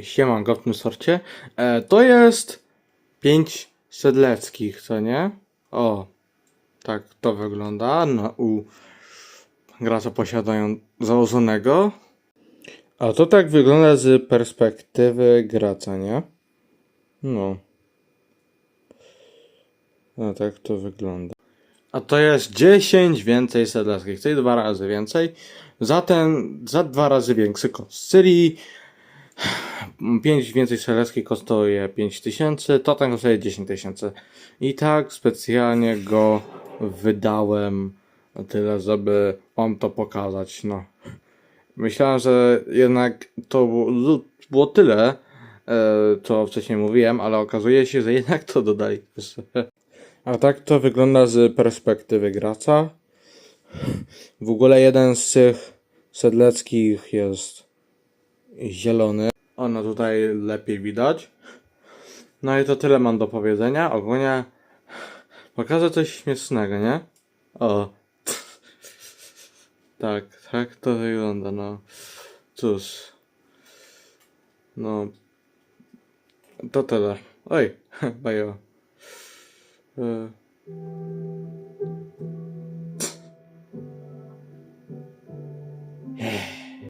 Siemanko w tym sorcie. E, to jest pięć sedleckich, co nie? O, tak to wygląda na u gracza posiadają założonego. A to tak wygląda z perspektywy gracza, nie? No. No tak to wygląda. A to jest 10 więcej sedleckich, czyli dwa razy więcej. Za ten, za dwa razy większy koszt, czyli 5 więcej strzelecki kosztuje 5000, to ten kosztuje 10 tysięcy. I tak specjalnie go wydałem tyle, żeby wam to pokazać. No. Myślałem, że jednak to było, było tyle, e, co wcześniej mówiłem, ale okazuje się, że jednak to dodali. A tak to wygląda z perspektywy gracza. W ogóle jeden z tych sedleckich jest zielony. Ono tutaj lepiej widać. No i to tyle mam do powiedzenia. Ogólnie pokażę coś śmiesznego, nie? O. Tak, tak to wygląda, no. Cóż. No. To tyle. Oj, bajo. Y.